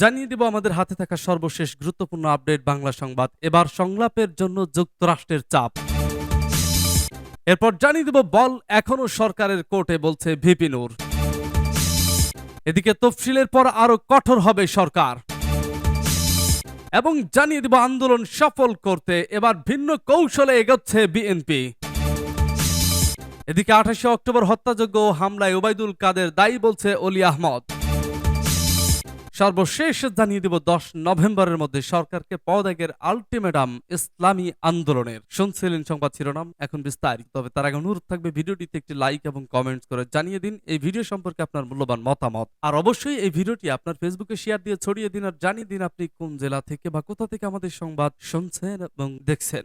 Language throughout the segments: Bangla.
জানিয়ে দিব আমাদের হাতে থাকা সর্বশেষ গুরুত্বপূর্ণ আপডেট বাংলা সংবাদ। এবার সংলাপের জন্য যুক্তরাষ্ট্রের চাপ। এরপর জানিয়ে দিব বল এখনও সরকারের কোর্টে, বলছে ভিপি নূর। এদিকে তফসিলের পর আরও কঠোর হবে সরকার। এবং জানিয়ে দিব আন্দোলন সফল করতে, এবার ভিন্ন কৌশলে এগোচ্ছে বিএনপি। এদিকে আঠাশে অক্টোবর হত্যাযোগ্য হামলায় ওবায়দুল কাদের দায়ী, বলছে অলি আহমদ। সর্বশেষ জানিয়ে দেব, দশ নভেম্বরের মধ্যে সরকারকে পদত্যাগের আলটিমেটাম ইসলামী আন্দোলনের। শুনছিলেন সংবাদ শিরোনাম, এখন বিস্তারিত। তবে তার আগে অনুরোধ থাকবে, ভিডিওটিতে একটি লাইক এবং কমেন্টস করে জানিয়ে দিন। এই ভিডিও সম্পর্কে আপনার মূল্যবান মতামত। আর অবশ্যই এই ভিডিওটি আপনার ফেসবুকে শেয়ার দিয়ে ছড়িয়ে দিন, আর জানিয়ে দিন আপনি কোন জেলা থেকে বা কোথা থেকে আমাদের সংবাদ শুনছেন এবং দেখছেন।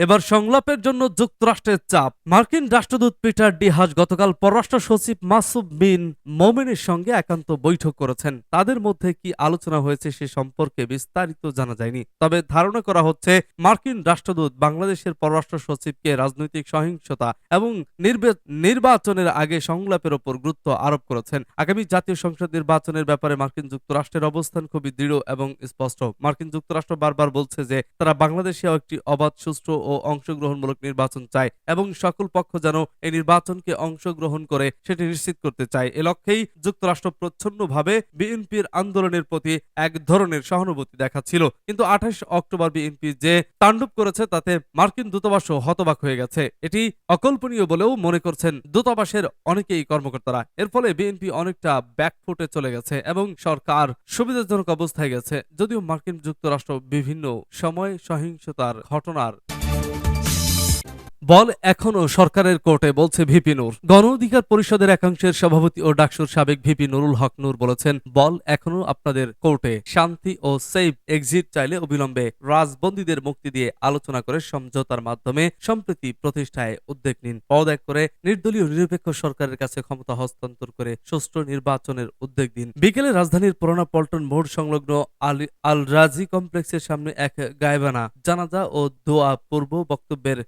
এবার সংলাপের জন্য যুক্তরাষ্ট্রের চাপ। মার্কিন রাষ্ট্রদূত পিটার ডিহাজ গতকাল পররাষ্ট্র সচিব মাসুব বিন মোমেনের সঙ্গে একান্ত বৈঠক করেছেন। তাদের মধ্যে কি আলোচনা হয়েছে সে সম্পর্কে বিস্তারিত জানা যায়নি। তবে ধারণা করা হচ্ছে, মার্কিন রাষ্ট্রদূত বাংলাদেশের পররাষ্ট্র সচিবকে রাজনৈতিক সহিংসতা এবং নির্বে- নির্বাচনের আগে সংলাপের ওপর গুরুত্ব আরোপ করেছেন। আগামী জাতীয় সংসদ নির্বাচনের ব্যাপারে মার্কিন যুক্তরাষ্ট্রের অবস্থান খুবই দৃঢ় এবং স্পষ্ট। মার্কিন যুক্তরাষ্ট্র বারবার বলছে যে, তারা বাংলাদেশে একটি অবাধ, সুষ্ঠু অংশগ্রহণমূলক নির্বাচন চায় এবং সকল পক্ষ যেন এই নির্বাচনকে অংশগ্রহণ করে সেটি নিশ্চিত করতে চায়। এ লক্ষ্যেই যুক্তরাষ্ট্র প্রচ্ছন্নভাবে বিএনপির আন্দোলনের প্রতি এক ধরনের সহানুভূতি দেখাচ্ছিল। কিন্তু আঠাশ অক্টোবর বিএনপি যে তাণ্ডব করেছে তাতে মার্কিন দূতাবাসও হতবাক হয়ে গেছে। এটি অকল্পনীয় বলেও মনে করছেন দূতাবাসের অনেকেই কর্মকর্তারা। এর ফলে বিএনপি অনেকটা ব্যাকফুটে চলে গেছে এবং সরকার সুবিধাজনক অবস্থায় গেছে। যদিও মার্কিন যুক্তরাষ্ট্র বিভিন্ন সময় সহিংসতার ঘটনার বল এখনও সরকারের কোর্টে, বলছে ভিপি নূর। গণ অধিকার পরিষদের একাংশের সভাপতি ও ডাকসুর সাবেক ভিপি নুরুল হক নূর বলেছেন, বল এখনও আপনাদের কোর্টে শান্তি ও সেফ এক্সিট চাইলে অবিলম্বে রাজবন্দীদের মুক্তি দিয়ে আলোচনা করে সমঝোতার মাধ্যমে সম্প্রীতি প্রতিষ্ঠায় উদ্যোগ নিন। পদত্যাগ করে নির্দলীয় নিরপেক্ষ সরকারের কাছে ক্ষমতা হস্তান্তর করে সুষ্ঠু নির্বাচনের উদ্যোগ দিন। বিকেলে রাজধানীর পুরোনো পল্টন মোড় সংলগ্ন আলি- রাজি কমপ্লেক্সের সামনে এক গায়বানা জানাজা ও দোয়া পূর্ব বক্তব্যের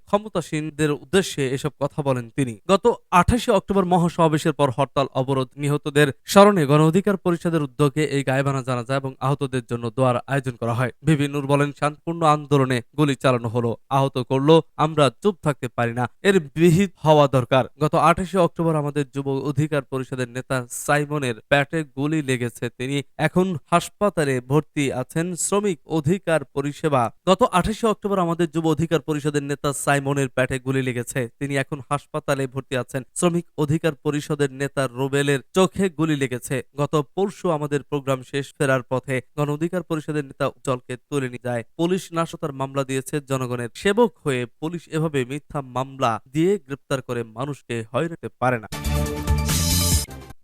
ক্ষমতাসীনদের উদ্দেশ্যে এসব কথা বলেন তিনি। গত আঠাশে অক্টোবর মহাসমাবেশের পর হরতাল, অবরোধ নিহতদের স্মরণে গণ অধিকার পরিষদের উদ্যোগে এই গায়বানা জানাজা এবং আহতদের জন্য দোয়ার আয়োজন করা হয়। নূর বলেন, শান্তপূর্ণ আন্দোলনে গুলি চালানো হলো, আহত করল, আমরা চুপ থাকতে পারি না, এর বিহিত হওয়া দরকার। গত আঠাশে অক্টোবর আমাদের যুব অধিকার পরিষদের নেতা সাইমনের প্যাটে গুলি লেগেছে, তিনি এখন হাসপাতালে ভর্তি আছেন, শ্রমিক অধিকার পরিষেবা। গত আঠাশে অক্টোবর আমাদের যুব অধিকার পরিষদের নেতা সাইমনের প্যাটে গুলি লেগেছে। তিনি এখন হাসপাতালে ভর্তি আছেন। শ্রমিক অধিকার পরিষদের নেতা রোবেলের চোখে গুলি লেগেছে। গত পরশু আমাদের প্রোগ্রাম শেষ ফেরার পথে গণ অধিকার পরিষদের নেতা উজ্জ্বলকে তুলে নিয়ে যায়। পুলিশ নাশতার মামলা দিয়েছে জনগণের সেবক হয়ে। পুলিশ এভাবে মিথ্যা মামলা দিয়ে গ্রেপ্তার করে মানুষকে হয়রাতে পারে না।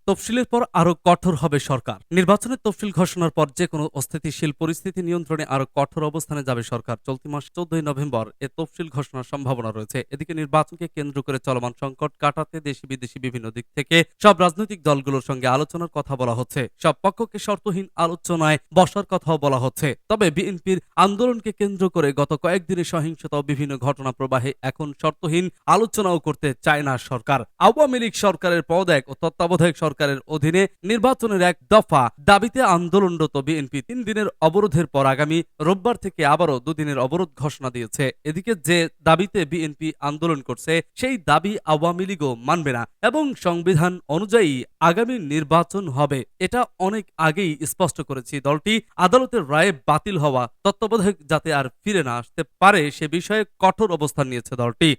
তফসিলের পর আরও কঠোর হবে সরকার। নির্বাচনের তফসিল ঘোষণার পর যে কোনো অস্থিতিশীল পরিস্থিতি নিয়ন্ত্রণে আরও কঠোর অবস্থানে যাবে সরকার। চলতি মাস চোদ্দই নভেম্বর এ তফসিল ঘোষণার সম্ভাবনা রয়েছে। এদিকে নির্বাচনকে কেন্দ্র করে চলমান সংকট কাটাতে দেশি বিদেশি বিভিন্ন দিক থেকে সব রাজনৈতিক দলগুলোর সঙ্গে আলোচনার কথা বলা হচ্ছে। সব পক্ষকে শর্তহীন আলোচনায় বসার কথাও বলা হচ্ছে। তবে বিএনপির আন্দোলনকে কেন্দ্র করে গত কয়েকদিনের সহিংসতা ও বিভিন্ন ঘটনা প্রবাহে এখন শর্তহীন আলোচনাও করতে চায় না সরকার। আওয়ামী লীগ সরকারের পদত্যাগ ও তত্ত্বাবধায়ক সরকারের অধীনে নির্বাচনের এক দফা দাবিতে আন্দোলনরত বিএনপি তিন দিনের অবরোধের পর আগামী রোববার থেকে আবারও দুদিনের অবরোধ ঘোষণা দিয়েছে। এদিকে যে দাবিতে বিএনপি আন্দোলন করছে, সেই দাবি আওয়ামী লীগও মানবে না এবং সংবিধান অনুযায়ী আগামী নির্বাচন হবে। এটা অনেক আগেই স্পষ্ট করেছি। দলটি আদালতের রায়ে বাতিল হওয়া তত্ত্বাবধায়ক যাতে আর ফিরে না আসতে পারে সে বিষয়ে কঠোর অবস্থান নিয়েছে দলটি।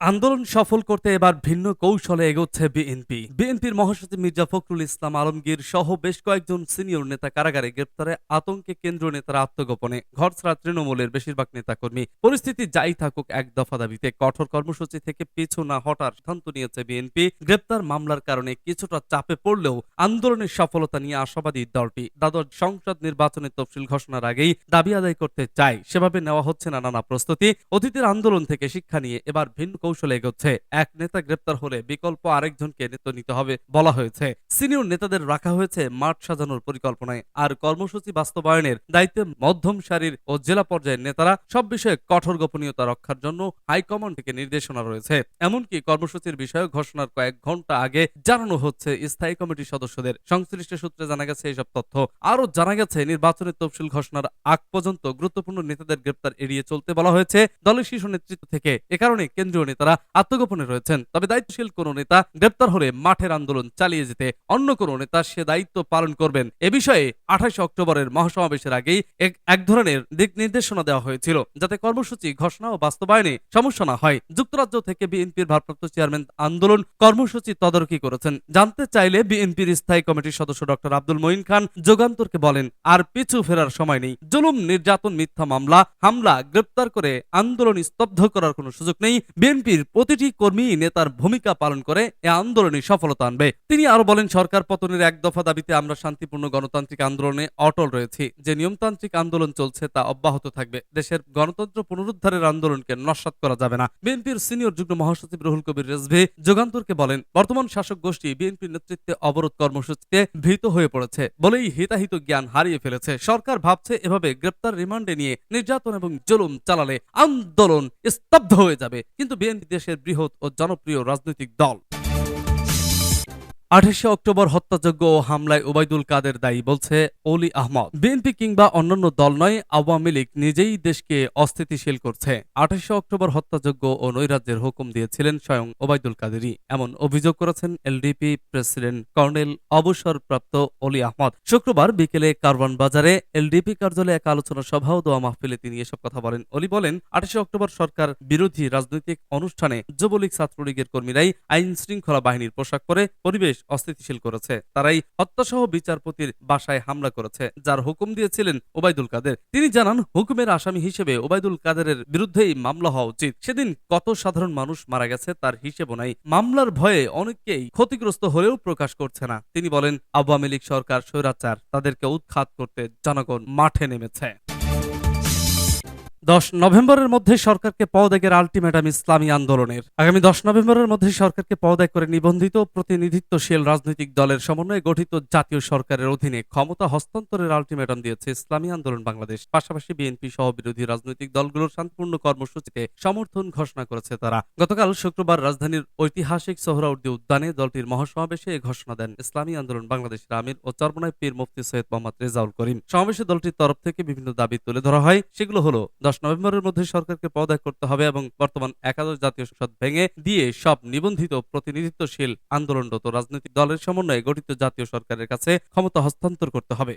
আন্দোলন সফল করতে এবার ভিন্ন কৌশলে এগোচ্ছে বিএনপি। বিএনপির মহাসচিব মির্জা ফখরুল ইসলাম আলমগীর সহ বেশ কয়েকজন সিনিয়র নেতা কারাগারে গ্রেপ্তারে, আতঙ্কে কেন্দ্রীয় নেতারা আত্মগোপনে। ঘর ছাড়া তৃণমূলের বেশিরভাগ নেতাকর্মী। পরিস্থিতি যাই থাকুক, এক দফা দাবিতে কঠোর কর্মসূচি থেকে পিছু না হটার সিদ্ধান্ত নিয়েছে বিএনপি। গ্রেপ্তার মামলার কারণে কিছুটা চাপে পড়লেও আন্দোলনের সফলতা নিয়ে আশাবাদী দলটি। দ্বাদশ সংসদ নির্বাচনের তফসিল ঘোষণার আগেই দাবি আদায় করতে চায়। সেভাবে নেওয়া হচ্ছে না নানা প্রস্তুতি। অতীতের আন্দোলন থেকে শিক্ষা নিয়ে এবার ভিন্ন কৌশলে এগোচ্ছে। এক নেতা গ্রেপ্তার হলে বিকল্প আরেকজনকে নেতৃত্ব নিতে হবে বলা হয়েছে। সিনিয়র নেতাদের রাখা হয়েছে মাঠ সাজানোর পরিকল্পনায়। আর কর্মসূচি বাস্তবায়নের দায়িত্বে মধ্যম সারির ও জেলা পর্যায়ের নেতারা সব বিষয়ে কঠোর গোপনীয়তা রক্ষার জন্য হাইকমান্ড থেকে নির্দেশনা রয়েছে। এমনকি কর্মসূচির বিষয়ে ঘোষণার কয়েক ঘণ্টা আগে জানানো হচ্ছে স্থায়ী কমিটির সদস্যদের। সংশ্লিষ্ট সূত্রে জানা গেছে এইসব তথ্য। আরও জানা গেছে, নির্বাচনের তফসিল ঘোষণার আগ পর্যন্ত গুরুত্বপূর্ণ নেতাদের গ্রেপ্তার এড়িয়ে চলতে বলা হয়েছে। দলের শীর্ষ নেতৃত্ব থেকে এ কারণে কেন্দ্রীয় নেতারা আত্মগোপনে রয়েছেন। তবে দায়িত্বশীল কোন নেতা গ্রেপ্তার হলে মাঠের আন্দোলন চালিয়ে যেতে অন্য কোন নেতা সে দায়িত্ব পালন করবেন। এ বিষয়ে আঠাশে অক্টোবরের মহাসমাবেশের আগেই এক- ধরনের দিক নির্দেশনা দেওয়া হয়েছিল, যাতে কর্মসূচি ঘোষণা ও বাস্তবায়নে সমস্যা না হয়। যুক্তরাজ্য থেকে বিএনপির ভারপ্রাপ্ত চেয়ারম্যান আন্দোলন কর্মসূচি তদারকি করেছেন। জানতে চাইলে বিএনপির স্থায়ী কমিটির সদস্য ডক্টর আব্দুল মঈন খান যোগান্তরকে বলেন, আর পিছু ফেরার সময় নেই। জুলুম, নির্যাতন, মিথ্যা মামলা, হামলা, গ্রেপ্তার করে আন্দোলন স্তব্ধ করার কোনো সুযোগ নেই। বিএনপির প্রতিটি কর্মী নেতার ভূমিকা পালন করে, এ আন্দোলনে সফলতা আনবে। তিনি আরও বলেন, সরকার পতনের এক দফা দাবিতে আমরা শান্তিপূর্ণ গণতান্ত্রিক আন্দোলনে অটল রয়েছি। যে নিয়মতান্ত্রিক আন্দোলন চলছে তা অব্যাহত থাকবে। দেশের গণতন্ত্র পুনরুদ্ধারের আন্দোলনকে নস্বাত করা যাবে না। বিএনপির সিনিয়র যুগ্ম মহাসচিব রুহুল কবির রেজভি যুগান্তরকে বলেন, বর্তমান শাসক গোষ্ঠী বিএনপির নেতৃত্বে অবরোধ কর্মসূচিতে ভীত হয়ে পড়েছে, বলেই হিতাহিত জ্ঞান হারিয়ে ফেলেছে। সরকার ভাবছে এভাবে গ্রেপ্তার রিমান্ডে নিয়ে নির্যাতন এবং জুলুম চালালে আন্দোলন স্তব্ধ হয়ে যাবে। কিন্তু বিএনপি দেশের বৃহৎ ও জনপ্রিয় রাজনৈতিক দল। আঠাশে অক্টোবর হত্যাযজ্ঞ ও হামলায় ওবায়দুল কাদের দায়ী বলছে অলি আহমদ। বিএনপি কিংবা অন্যান্য দল নয়, আওয়ামী লীগ নিজেই দেশকে অস্থিতিশীল করছে। আঠাশে অক্টোবর হত্যাযজ্ঞ ও নৈরাজ্যের হুকুম দিয়েছিলেন স্বয়ং ওবায়দুল কাদেরই। এমন অভিযোগ করেছেন এলডিপি প্রেসিডেন্ট কর্নেল অবসরপ্রাপ্ত অলি আহমদ। শুক্রবার বিকেলে কারওয়ান বাজারে এলডিপি কার্যালয়ে এক আলোচনা সভা ও দোয়া মাহফিলে তিনি এসব কথা বলেন। অলি বলেন, আঠাশে অক্টোবর সরকার বিরোধী রাজনৈতিক অনুষ্ঠানে যুবলীগ ছাত্রলীগের কর্মীরাই আইন শৃঙ্খলা বাহিনীর পোশাক পরে পরিবেশ অস্থিতিশীল করেছে। তারাই হত্যাসহ বিচারপতির বাসায় হামলা করেছে, যার হুকুম দিয়েছিলেন ওবায়দুল কাদের। তিনি জানান, হুকুমের আসামি হিসেবে ওবায়দুল কাদেরের বিরুদ্ধেই মামলা হওয়া উচিত। সেদিন কত সাধারণ মানুষ মারা গেছে তার হিসেবও নাই। মামলার ভয়ে অনেকেই ক্ষতিগ্রস্ত হলেও প্রকাশ করছে না। তিনি বলেন, আওয়ামী লীগ সরকার স্বৈরাচার, তাদেরকে উৎখাত করতে জনগণ মাঠে নেমেছে। দশ নভেম্বরের মধ্যে সরকারকে পদত্যাগের আলটিমেটাম ইসলামী আন্দোলনের। আগামী দশ নভেম্বরের মধ্যে সরকারকে পদত্যাগ করে নিবন্ধিত প্রতিনিধিত্বশীল রাজনৈতিক দলের সমন্বয়ে গঠিত জাতীয় সরকারের অধীনে ক্ষমতা হস্তান্তরের আলটিমেটাম দিয়েছে ইসলামী আন্দোলন বাংলাদেশ। পাশাপাশি বিএনপি সহ বিরোধী রাজনৈতিক দলগুলোর শান্তিপূর্ণ কর্মসূচিতে সমর্থন ঘোষণা করেছে তারা। গতকাল শুক্রবার রাজধানীর ঐতিহাসিক সোহরাউদ্দি উদ্যানে দলটির মহাসমাবেশে এ ঘোষণা দেন ইসলামী আন্দোলন বাংলাদেশের আমির ও চরমনায় পীর মুফতি সৈয়দ মোহাম্মদ রেজাউল করিম। সমাবেশে দলটির তরফ থেকে বিভিন্ন দাবি তুলে ধরা হয়। সেগুলো হলো দশ নভেম্বরের মধ্যে সরকারকে পদত্যাগ করতে হবে এবং বর্তমান একাদশ জাতীয় সংসদ ভেঙে দিয়ে সব নিবন্ধিত প্রতিনিধিত্বশীল আন্দোলনরত রাজনৈতিক দলের সমন্বয়ে গঠিত জাতীয় সরকারের কাছে ক্ষমতা হস্তান্তর করতে হবে।